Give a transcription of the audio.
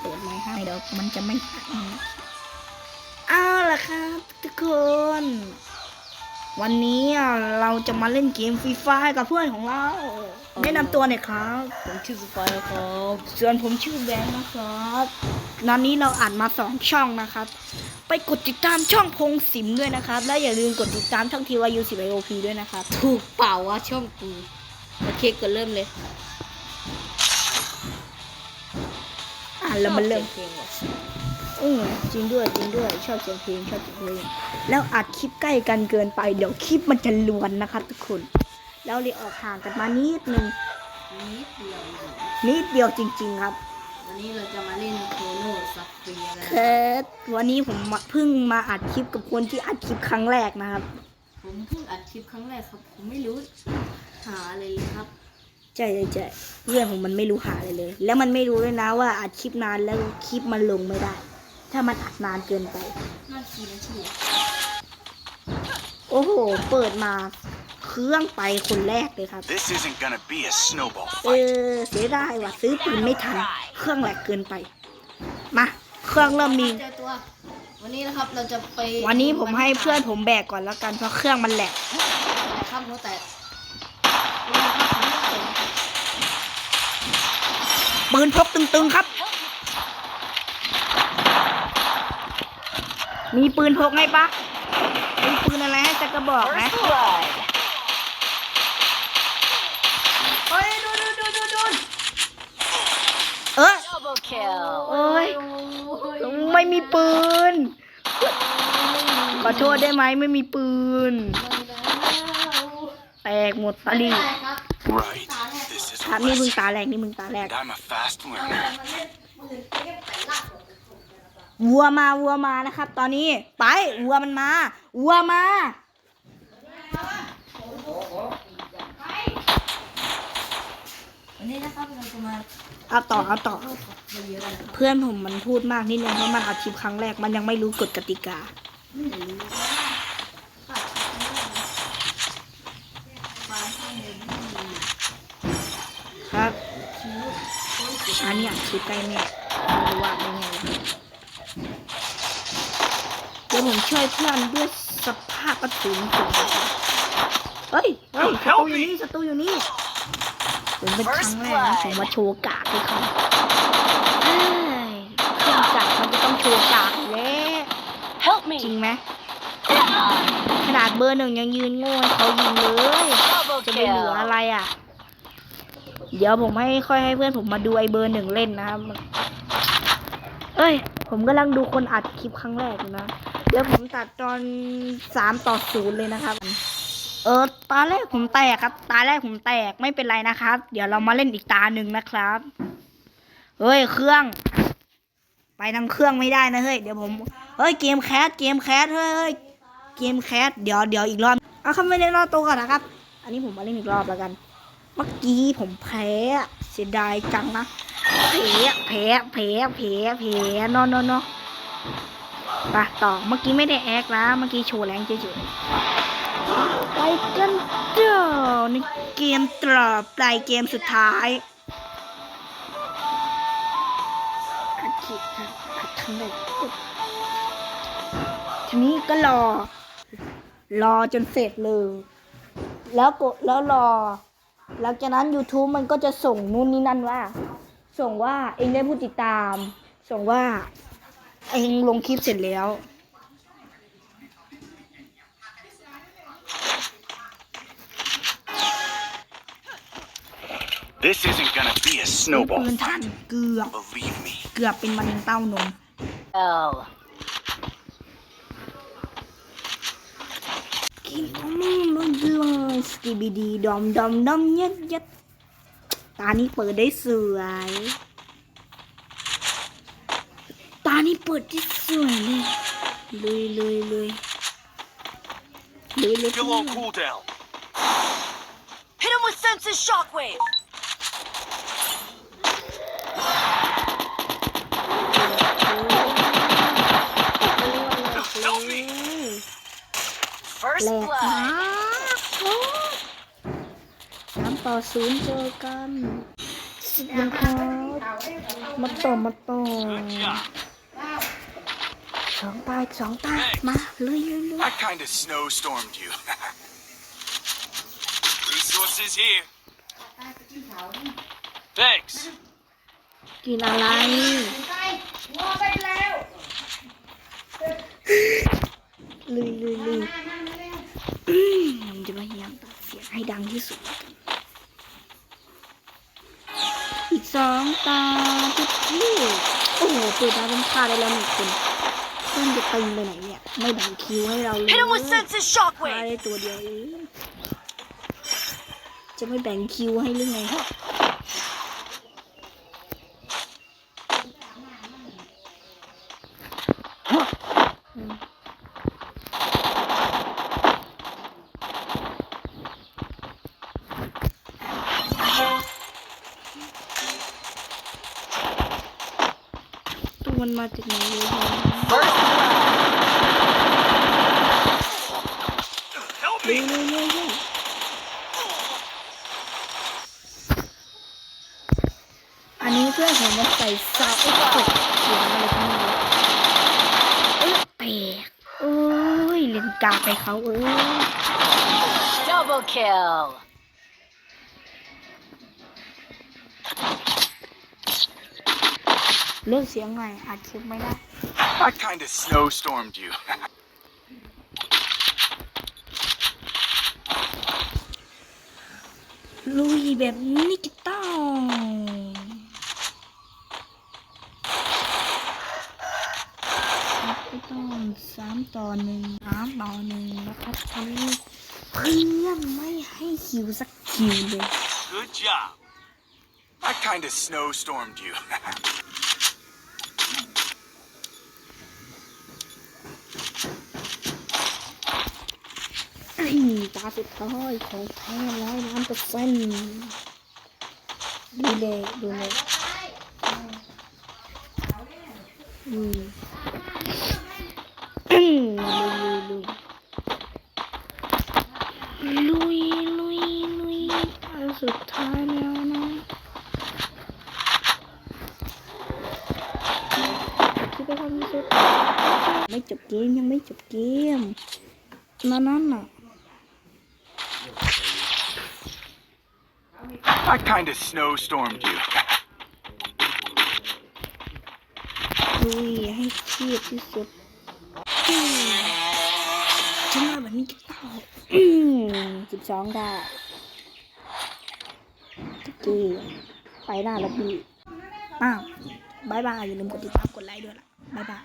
เปิดไมค์ให้เดี๋ยวมันจะไม่เอาล่ะครับทุกคน วันนี้เราจะมาเล่นเกมฟรีไฟกับเพื่อนของเรา แนะนำตัวหน่อยครับ ผมชื่อสไปร์ครับ ส่วนผมชื่อแบงค์นะครับตอนนี้เราอัดมาสองช่องนะครับ ไปกดติดตามช่องพงศิมด้วยนะครับ และอย่าลืมกดติดตามช่องทีวายูสิบไอโอพีด้วยนะครับ ถูกเปล่าวะช่องกู โอเคก็เริ่มเลย อะเรามาเริ่มเพลงว่ะอือจริงด้วยจริงด้วย ชอบเสียงเพลงชอบเสียงเพลงแล้วอัดคลิปใกล้กันเกินไป เดี๋ยวคลิปมันจะลวนนะครับทุกคน แล้วเลยออกห่างกันมานิดนึงนิดเดียวเองนิดเดียวจริง ๆ ครับ วันนี้เราจะมาเล่นโคโนซัฟเฟียกันเคิร์ดวันนี้ผมมาเพิ่งมาอัดคลิปกับคนที่อัดคลิปครั้งแรกนะครับ ผมเพิ่งอัดคลิปครั้งแรกครับ ผมไม่รู้หาอะไรเลยครับ ใช่ใช่ใช่เพื่อนผมมันไม่รู้หาอะไรเลย แล้วมันไม่รู้ด้วยนะว่าอัดคลิปนานแล้วคลิปมันลงไม่ได้ ถ้ามันอัดนานเกินไปน่ากี่นาทีอะโอ้โห เปิดมาเครื่องไปคนแรกเลยครับ This isn't gonna be a snowball เอ fight. อเสียดายว่ะซื้อปืนไม่ทัน เครื่องแหลกเกินไป มา เครื่องเริ่มมี เจอตัว วันนี้นะครับเราจะไปวันนี้ผมให้เพื่อนผมแบกก่อนแล้วกันเพราะเครื่องมันแหลกครับหัวแตก ปืนพกตึงๆครับ มีปืนพกไงปะมีปืนอะไรให้จักกระบอกนะเฮ้ยดูดูดูดูดูเออโอ้ยไม่มีปืน ขอโทษได้ไหมไม่มีปืน แตกหมดตะลีได้ครับ Right. This is ครับ a นี่มึง lesson. ตาแรกนี่มึงตาแรก And I'm a fast learner. วัวมาวัวมานะครับ ตอนนี้ ไปวัวมันมาวัวมาวันนี้นะครับเราจะมาเอาต่อเอาต่อเยอะๆนะครับเพื่อนผมมันพูดมากนิดนึงเพราะมันอัดคลิปครั้งแรกมันยังไม่รู้กฎกติกาไม่รู้ว่าขาดขาดไม่ได้มาให้เงินไม่มี ครับคิ้วโอ้ยอันนี้อัดคลิปใกล้แม่ไม่รู้ว่าได้ไงวะเดี๋ยวผมช่วยเพื่อนด้วยสภาพกระสุนผมนะครับเฮ้ยเฮ้ยศัตรูอยู่นี่ศัตรูอยู่นี่ผมเป็นครั้งแรกนะผมมาโชว์กากให้เขาเฮ้ยเครื่องจักรมันจะต้องโชว์กากอยู่แล้ว Help จริง me! ไหมขนาดเบอร์หนึ่งยังยืนโง่ให้เขายิงเลย Double จะไปเหลือ kill! อะไรอะ เดี๋ยวผมให้ค่อยให้เพื่อนผมมาดูไอเบอร์หนึ่งเล่นนะครับ เอ้ย ผมกำลังดูคนอัดคลิปครั้งแรกอยู่นะ เดี๋ยวผมตัดตอนสามต่อศูนย์เลยนะครับ เออ ตาแรกผมแตกครับ ตาแรกผมแตกไม่เป็นไรนะครับ เดี๋ยวเรามาเล่นอีกตาหนึ่งนะครับ เฮ้ย เครื่อง ไปทางเครื่องไม่ได้นะเฮ้ย เดี๋ยวผม เฮ้ย เกมแคส เกมแคส เฮ้ยเฮ้ย เกมแคส เดี๋ยวเดี๋ยวอีกรอบ เอาคำไม่ได้รอบตัวก่อนนะครับ อันนี้ผมมาเล่นอีกรอบแล้วกัน เมื่อกี้ผมแพ้เสียดายจังนะแพ้แพ้แพ้แพ้แพ้นอนนอนนอนไปต่อเมื่อกี้ไม่ได้แอคนะเมื่อกี้โชว์แรงเฉยๆไปกันเด้อในเกมตรอปลายเกมสุดท้ายอัดคลิปครับอัดทั้งหมดทีนี้ก็รอ รอจนเสร็จเลย แล้วกดแล้วรอ หลังจากนั้น YouTube มันก็จะส่งนู่นนี่นั่นว่า ส่งว่าเองได้ผู้ติดตาม ส่งว่า เองลงคลิปเสร็จแล้ว This isn't gonna be a ปื snowball นท่าน fight. เกือบ Believe me. เกือบเป็นมะเร็งเต้านม L. กินข องมึงมันเดือดสกิบิดีดอมดอมดอมยัดยัดตานี้เปิดได้สวย ตานี้เปิดได้สวยเลยเลยเลยเลยเลยเลย Still on cooldown. Hit him with senses shockwave! Help me. แห First ลก blood! มากโอ้สาม ต่อศูนย์เจอกันสุดยอดครับมาต่อมาต่อ Good job. สองตายสองตายมาเลยเลยเลย I kind of snowstormed you. Resources here. Thanks. กินอะไรลุยลุยลุยอืมผมจะพยายามตัดเสียงให้ดังที่สุด อีกสองตาทุกที่โอ้โหเปิดมาเป็นฆ่าได้แล้วหนึ่งคนเพื่อนจะตึงไปไหนเนี่ยไม่แบ่งคิวให้เราเลย Hit him with senses ฆ่า shockwave. ได้ตัวเดียวเองจะไม่แบ่งคิวให้หรือไงครับอืม มันมาจากไหนเลยเนี่ย Help เร็ว me. เร็วเร็วเร็วอันนี้เพื่อนผมมาใส่ซาวด์เอฟเฟกต์เสียงอะไรก็ไม่รู้เอ้ยแตกโอ้ยเล่นกากไปเขาเอ้ย Double kill. เลิกเสียงหน่อยอัดคลิปไม่ได้ I kind of snowstormed you. ลุยแบบนี้ก็ต้องก็ต้องสามต่อหนึ่งสามต่อหนึ่งนะครับตอนนี้เพื่อนไม่ให้คิวสักคิวเลย Good job. I kind of snowstormed you. ตาสุดท้ายของแท้ร้อยล้านเปอร์เซ็นต์ดูเลยดูเลยอืมอืมลุยลุยลุยลุยลุยอันสุดท้ายแล้วนะคิดไปทำที่สุดไม่จบเกมยังไม่จบเกมนั่นนั่นน่ะ I kind of snowstormed you. ลุยให้เครียดที่สุดอืมชนะแบบนี้ก็ต้อสิบสองได้ทุกเกมไปหน้าแล้วพี่อ้าวบายบาย อย่าลืมกดติดตามกดไลค์ด้วยล่ะบายบาย